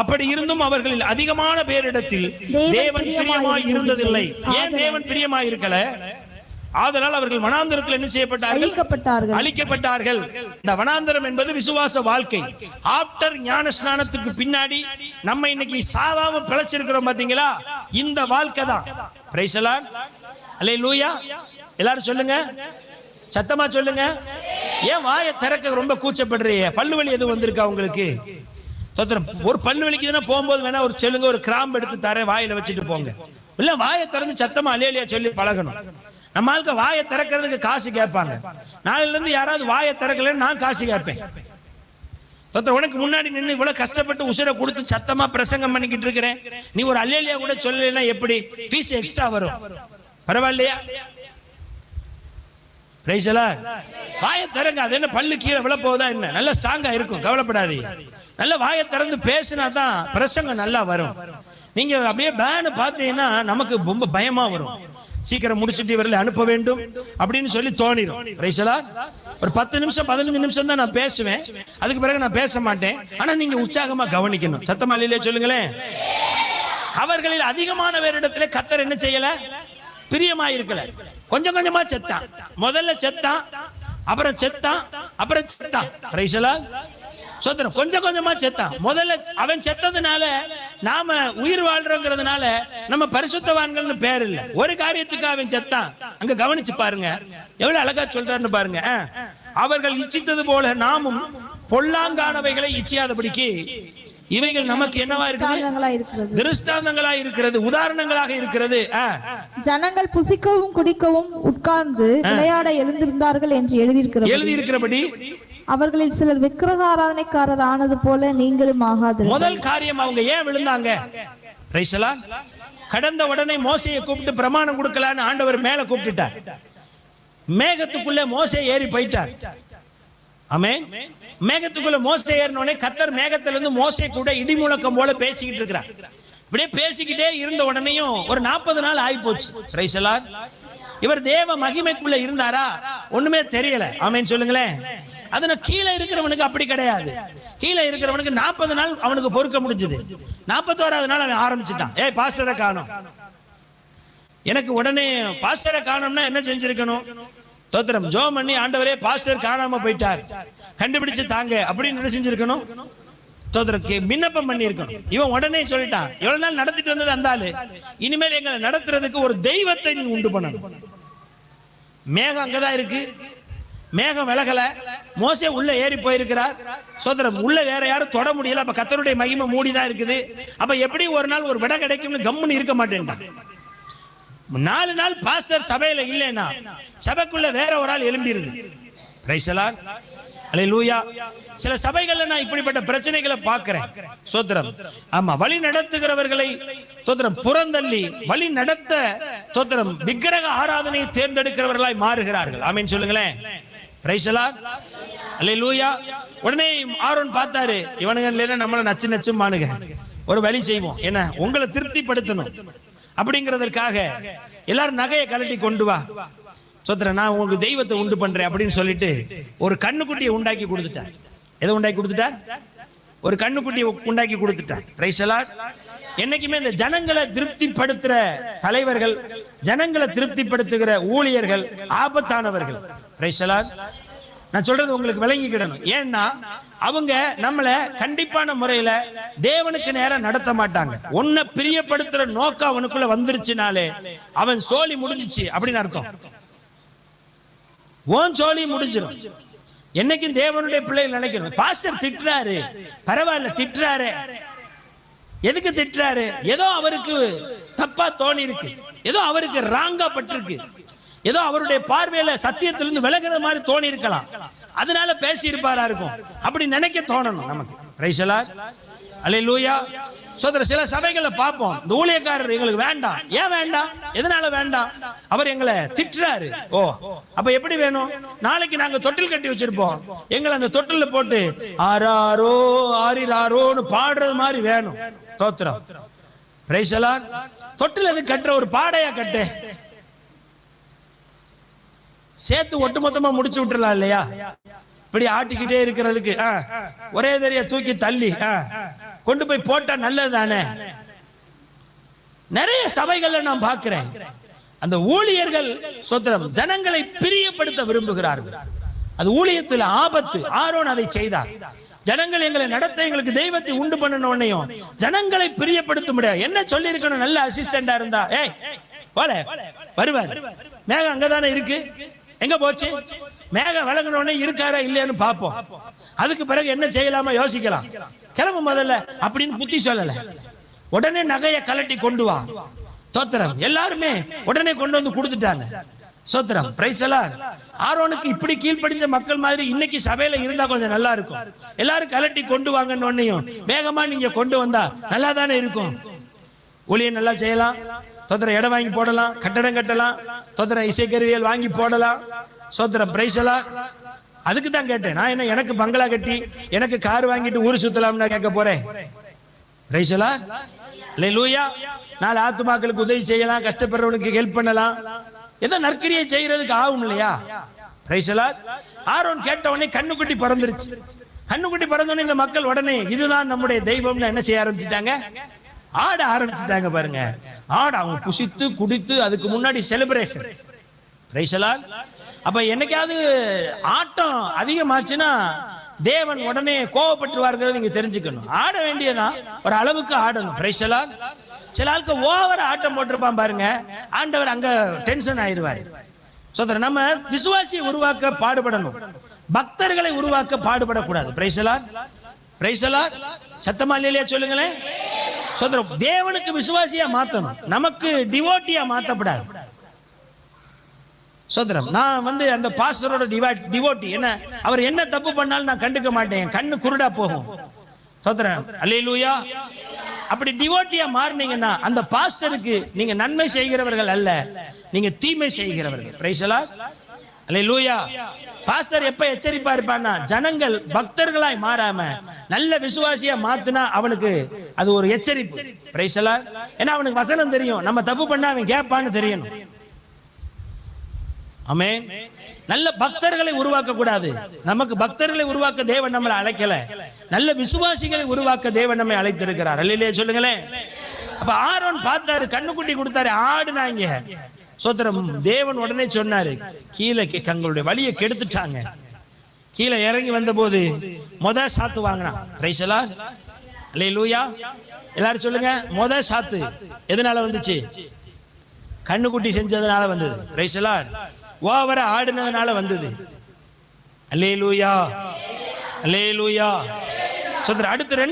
அப்படி இருந்தும் அவர்களில் அதிகமான பேரிடத்தில் தேவன் பிரியமாய் இருந்ததில்லை ஏன் தேவன் பிரியமாய் இருக்கல ஆதலால் அவர்கள் வனாந்தரத்தில் என்ன செய்யப்பட்டார்கள்? அழிக்கப்பட்டார்கள். அழிக்கப்பட்டார்கள். இந்த வனாந்தரம் என்பது விசுவாச வாழ்க்கை. ஆப்டர் ஞான ஸ்நானத்துக்கு பின்னாடி நம்ம இன்னைக்கு சாதாம பிழைச்சிருக்கிறோம் பாத்தீங்களா? இந்த வாழ்க்கை தான். பிரைசலான் அல்லே லூயா எல்லாரும் சொல்லுங்க. சத்தமா சொல்லுங்க. ஏன் வாயை திறக்க ரொம்ப கூச்சப்படுறீங்க? பல்லு வலி எதுவும் வந்திருக்கா உங்களுக்கு? தோத்திரம் ஒரு பல்லு வலிக்குதுன்னா போகும்போது வேணா ஒரு செல்லுங்க ஒரு கிராம்பு எடுத்து தரேன் வாயில வச்சுட்டு போங்க. இல்ல வாயை திறந்து சத்தமா அலேலியா சொல்லி பழகணும். நம்ம ஆளுக்கு வாயை திறக்கிறதுக்கு காசு கேட்பாங்க. நாளையில இருந்து யாராவது வாயை திறக்கலன்னு நான் காசு கேட்பேன். தோத்திரம் உனக்கு முன்னாடி நின்று இவ்வளவு கஷ்டப்பட்டு உசுரை கொடுத்து சத்தமா பிரசங்கம் பண்ணிக்கிட்டு இருக்கிறேன். நீ ஒரு அலேலியா கூட சொல்லலைன்னா எப்படி? ஃபீஸ் எக்ஸ்ட்ரா வரும். பரவாயில்லையா? பிரைசலா வாயை திறங்க அது என்ன பல்லு கீழே விழ போகுதா என்ன? நல்லா ஸ்ட்ராங்கா இருக்கும் கவலைப்படாதீங்க. நல்ல வாயை திறந்து பேசினா தான் பிரசங்கம் நல்லா வரும். நீங்க அப்படியே பேனு பார்த்தீங்கன்னா நமக்கு ரொம்ப பயமா வரும். சீக்கிரம் முடிச்சுட்டு இவர்களை அனுப்ப வேண்டும் அப்படின்னு சொல்லி தோணிடும் ரைசலா ஒரு பத்து நிமிஷம் பதினஞ்சு நிமிஷம் தான் நான் பேசுவேன். அதுக்கு பிறகு நான் பேச மாட்டேன். ஆனா நீங்க உற்சாகமா கவனிக்கணும். சத்தமா சொல்லுங்களேன்? அவர்களில் அதிகமான பேரிடத்துல கத்தர் என்ன செய்யல? பிரியமா இருக்கல. கொஞ்சம் கொஞ்சமா செத்தான். முதல்ல செத்தான் அப்புறம் செத்தான் அப்புறம் செத்தான். ரைசலா சோத்திரம் கொஞ்சம் கொஞ்சமா செத்தான். முதல்ல அவன் செத்ததுனால நாம உயிர் வாழ்றோங்கிறதுனால நம்ம பரிசுத்தவான்கள்னு பேர் இல்ல. ஒரு காரியத்துக்கு அவன் செத்தான். அங்க கவனிச்சு பாருங்க. எவ்வளவு அழகா சொல்றாருன்னு பாருங்க. அவர்கள் இச்சித்தது போல நாமும் பொல்லாங்கானவைகளை இச்சியாதபடிக்கு இவைகள் நமக்கு என்னவா இருக்கிறது. திருஷ்டாந்தங்களா இருக்கிறது. உதாரணங்களாக இருக்கிறது. ஜனங்கள் புசிக்கவும் குடிக்கவும் உட்கார்ந்து விளையாட எழுந்திருந்தார்கள் என்று எழுதியிருக்கிறது எழுதி இருக்கிறபடி அவர்களில் சிலர் விக்கிரக ஆராதனைக்காரர் ஆனது போல நீங்களும் ஆகாது முதல் காரியம் அவங்க ஏன் விழுந்தாங்க? ரைசலா கடந்த உடனே மோசையை கூப்பிட்டு பிரமாணம் கொடுக்கலான்னு ஆண்டவர் மேல கூப்பிட்டுட்டார். மேகத்துக்குள்ள மோசை ஏறி போயிட்டார். ஆமென் மேகத்துக்குள்ள மோசை ஏறினோடனே கத்தர் மேகத்துல இருந்து மோசை கூட இடி முழக்கம் போல பேசிக்கிட்டு இருக்கிறார். இப்படியே பேசிக்கிட்டே இருந்த உடனேயும் ஒரு நாற்பது நாள் ஆகி போச்சு ரைசலா இவர் தேவ மகிமைக்குள்ள இருந்தாரா? ஒண்ணுமே தெரியல. ஆமேன்னு சொல்லுங்களேன். அதனால கீழே இருக்கிறவனுக்கு அப்படி கிடையாது. கீழே இருக்கிறவனுக்கு நாற்பது நாள் அவனுக்கு பொறுக்க முடிஞ்சது. நாற்பத்தோராவது நாள் அவன் ஆரம்பிச்சுட்டான். ஏய் பாஸ்டரை காணோம். எனக்கு உடனே பாஸ்டரை காணோம்னா என்ன செஞ்சிருக்கணும்? தோத்திரம். ஜோ பண்ணி ஆண்டவரே பாஸ்டர் காணாம போயிட்டார். கண்டுபிடிச்சு தாங்க அப்படின்னு என்ன செஞ்சிருக்கணும்? தோத்திரம். விண்ணப்பம் பண்ணியிருக்கணும். இவன் உடனே சொல்லிட்டான். எவ்வளவு நாள் நடத்திட்டு வந்தது அந்த ஆளு? இனிமேல் எங்களை நடத்துறதுக்கு ஒரு தெய்வத்தை நீ உண்டு பண்ணணும். மேகம் அங்கதான் இருக்கு. மேகம் விலகல. மோசே உள்ள ஏறி போயிருக்கிறார். சோதரம் உள்ள வேற யாரும் தொட முடியல. அப்ப கத்தருடைய மகிமை மூடிதான் இருக்குது. அப்ப எப்படி ஒரு நாள் ஒரு விட கிடைக்கும்னு கம்முன்னு இருக்க மாட்டேன்டான் நாலு நாள் பாஸ்டர் சபையில இல்லைன்னா சபைக்குள்ள வேற ஒரு ஆள் எழும்பிடுது ரைசலார் அலை லூயா சில சபைகள்ல நான் இப்படிப்பட்ட பிரச்சனைகளை பார்க்கிறேன். சோத்திரம் ஆமா வழி நடத்துகிறவர்களை தோத்திரம் புறந்தள்ளி வழி நடத்த தோத்திரம் விக்கிரக ஆராதனையை தேர்ந்தெடுக்கிறவர்களாய் மாறுகிறார்கள். ஆமீன் சொல்லுங்களேன். ரைசலால் அல்ல லூயா உடனே ஆரோன் பார்த்தாரு இவனுங்க இல்லைன்னா நம்மளை நச்சு நச்சுமானுங்க ஒரு வழி செய்வோம். என்ன? உங்களை திருப்திப்படுத்தணும். அப்படிங்கிறதற்காக எல்லாரும் நகையை கலட்டி கொண்டு வா. சொத்துற நான் உங்களுக்கு தெய்வத்தை உண்டு பண்றேன் அப்படின்னு சொல்லிட்டு ஒரு கண்ணுக்குட்டியை உண்டாக்கி கொடுத்துட்டார். எதை உண்டாக்கி கொடுத்துட்டார்? ஒரு கண்ணுக்குட்டியை உண்டாக்கி கொடுத்துட்டார். பிரைசலாட் என்னைக்குமே இந்த ஜனங்களை திருப்திப்படுத்துற தலைவர்கள் ஜனங்களை திருப்திப்படுத்துகிற ஊழியர்கள் ஆபத்தானவர்கள். நான் சொல்றது உங்களுக்கு விளங்கிக்கிடணும். ஏன்னா அவங்க நம்மளை கண்டிப்பான முறையில தேவனுக்கு நேரம் நடத்த மாட்டாங்க. உன்னை பிரியப்படுத்துற நோக்கம் அவனுக்குள்ள வந்துருச்சுனாலே அவன் சோழி முடிஞ்சிச்சு அப்படின்னு அர்த்தம். உன் சோழி முடிஞ்சிடும் என்னைக்கும் தேவனுடைய பிள்ளைகள் நினைக்கணும். பாஸ்டர் திட்டுறாரு. பரவாயில்ல திட்டுறாரு. எதுக்கு திட்டுறாரு? ஏதோ அவருக்கு தப்பா தோணி இருக்கு ஏதோ அவருக்கு ராங்கா பட்டிருக்கு. ஏதோ அவருடைய பார்வையில சத்தியத்திலிருந்து விலகிற மாதிரி தோணி இருக்கலாம் அதனால பேசி இருப்பாரா இருக்கும். அப்படி நினைக்க தோணணும் நமக்கு. ரைசலா அலை லூயா சோதர சில சபைகளை பார்ப்போம். இந்த ஊழியக்காரர் எங்களுக்கு வேண்டாம். ஏன் வேண்டாம்? எதனால வேண்டாம்? அவர் எங்களை திட்டுறாரு. ஓ அப்ப எப்படி வேணும்? நாளைக்கு நாங்க தொட்டில் கட்டி வச்சிருப்போம். எங்களை அந்த தொட்டில்ல போட்டு ஆராரோ ஆறிராரோன்னு பாடுறது மாதிரி வேணும். தோத்திரம். பிரைசலா தொட்டில் எது கட்டுற ஒரு பாடையா கட்டு. சேர்த்து ஒட்டுமொத்தமா முடிச்சு விட்டுறலாம் இல்லையா? இப்படி ஆட்டிக்கிட்டே இருக்கிறதுக்கு ஒரே தெரிய தூக்கி தள்ளி கொண்டு போய் போட்டா நல்லது தானே நிறைய சபைகள்ல நான் பார்க்கிறேன். அந்த ஊழியர்கள் சொத்திரம் ஜனங்களை பிரியப்படுத்த விரும்புகிறார்கள். அது ஊழியத்தில் ஆபத்து ஆரோன் அதை செய்தார். ஜனங்கள் எங்களை நடத்த எங்களுக்கு தெய்வத்தை உண்டு பண்ணணும் ஜனங்களை பிரியப்படுத்த முடியாது என்ன சொல்லி இருக்கணும் நல்ல அசிஸ்டண்டா இருந்தா. ஏய் போல வருவார். மேகம் அங்கதானே இருக்கு? எங்க போச்சு? மேகம் விளங்கினோடனே இருக்காரா இல்லையான்னு பார்ப்போம். அதுக்கு பிறகு என்ன செய்யலாமா யோசிக்கலாம். கிளம்பு முதல்ல அப்படின்னு புத்தி சொல்லல. உடனே நகையை கலட்டி கொண்டு வா. தோத்திரம் எல்லாருமே உடனே கொண்டு வந்து கொடுத்துட்டாங்க. சோத்திரம் பிரைஸ் எல்லாம் ஆரோனுக்கு இப்படி கீழ்ப்படிஞ்ச மக்கள் மாதிரி இன்னைக்கு சபையில இருந்தா கொஞ்சம் நல்லா இருக்கும். எல்லாரும் கலட்டி கொண்டு வாங்கன்னு ஒன்னையும் வேகமா நீங்க கொண்டு வந்தா நல்லா தானே இருக்கும். ஒளியை நல்லா செய்யலாம். தோத்திர இடம் வாங்கி போடலாம் கட்டடம் கட்டலாம் தோத்திர இசைக்கருவியல் வாங்கி போடலாம் சொத்துற பிரைஸ் அதுக்கு தான் கேட்டேன். நான் என்ன எனக்கு பங்களா கட்டி எனக்கு கார் வாங்கிட்டு ஊர் சுத்தலாம்னு கேட்க போறேன். ரைசலா லூயா நாலு ஆத்துமாக்களுக்கு உதவி செய்யலாம் கஷ்டப்படுறவனுக்கு ஹெல்ப் பண்ணலாம். ஏதோ நற்கரியை செய்யறதுக்கு ஆகும் இல்லையா? ரைசலா ஆரோன் கேட்ட உடனே கண்ணுக்குட்டி பிறந்துருச்சு. கண்ணுக்குட்டி பறந்தோடனே இந்த மக்கள் உடனே இதுதான் நம்முடைய தெய்வம்னு என்ன செய்ய ஆரம்பிச்சிட்டாங்க? ஆட ஆரம்பிச்சிட்டாங்க பாருங்க. ஆட அவங்க குசித்து குடித்து அதுக்கு முன்னாடி செலிப்ரேஷன் ரைசலால் அப்ப என்னைக்காவது ஆட்டம் அதிகமாச்சுன்னா தேவன் உடனே கோவப்பட்டுருவாருங்கிறத நீங்க தெரிஞ்சுக்கணும். ஆட வேண்டியதான் ஒரு அளவுக்கு ஆடணும். ரைசலால் சில ஆளுக்கு ஓவர் ஆட்டம் போட்டிருப்பான் பாருங்க. ஆண்டவர் அங்க டென்ஷன் ஆயிருவாரு. சோதர நம்ம விசுவாசியை உருவாக்க பாடுபடணும். பக்தர்களை உருவாக்க பாடுபடக்கூடாது. பிரைசலா பிரைசலா சத்தமா இல்லையா சொல்லுங்களேன்? சோதரம் தேவனுக்கு விசுவாசியா மாத்தணும். நமக்கு டிவோட்டியா மாத்தப்படாது. சோதரம் நான் வந்து அந்த பாஸ்டரோட டிவோட்டி என்ன அவர் என்ன தப்பு பண்ணாலும் நான் கண்டுக்க மாட்டேன். என் கண்ணு குருடா போகும். சோதரம் அல்லேலூயா. அப்படி டிவோட்டியா மாறினீங்கன்னா அந்த பாஸ்டருக்கு நீங்க நன்மை செய்கிறவர்கள் அல்ல. நீங்க தீமை செய்கிறவர்கள். பிரைசலா அல்லேலூயா பாஸ்டர் எப்ப எச்சரிப்பா இருப்பானா ஜனங்கள் பக்தர்களாய் மாறாம நல்ல விசுவாசியா மாத்துனா அவனுக்கு அது ஒரு எச்சரிப்பு. பிரைசலா ஏன்னா அவனுக்கு வசனம் தெரியும். நம்ம தப்பு பண்ணா அவன் கேட்பான்னு தெரியணும். ஆமென் நல்ல பக்தர்களை உருவாக்க கூடாது நமக்கு பக்தர்களை உருவாக்க தேவன் நம்மளை அழைக்கல. நல்ல விசுவாசிகளை உருவாக்க தேவன் நம்மை அழைத்திருக்கிறார். அல்லையே சொல்லுங்களேன். அப்ப ஆரோன் பார்த்தாரு கண்ணுக்குட்டி கொடுத்தாரு ஆடுனாங்க. சோத்திரம் தேவன் உடனே சொன்னாரு கீழே தங்களுடைய வழியை கெடுத்துட்டாங்க. கீழே இறங்கி வந்த போது முத சாத்து வாங்கினான். ரைசலா அல்லே லூயா எல்லாரும் சொல்லுங்க மொத சாத்து எதனால வந்துச்சு? கண்ணுக்குட்டி செஞ்சதுனால வந்தது. ரைசலா ஓவரை ஆடினதுனால வந்தது. அல்லே லூயா அல்லே லூயா அடுத்து ரெண்டு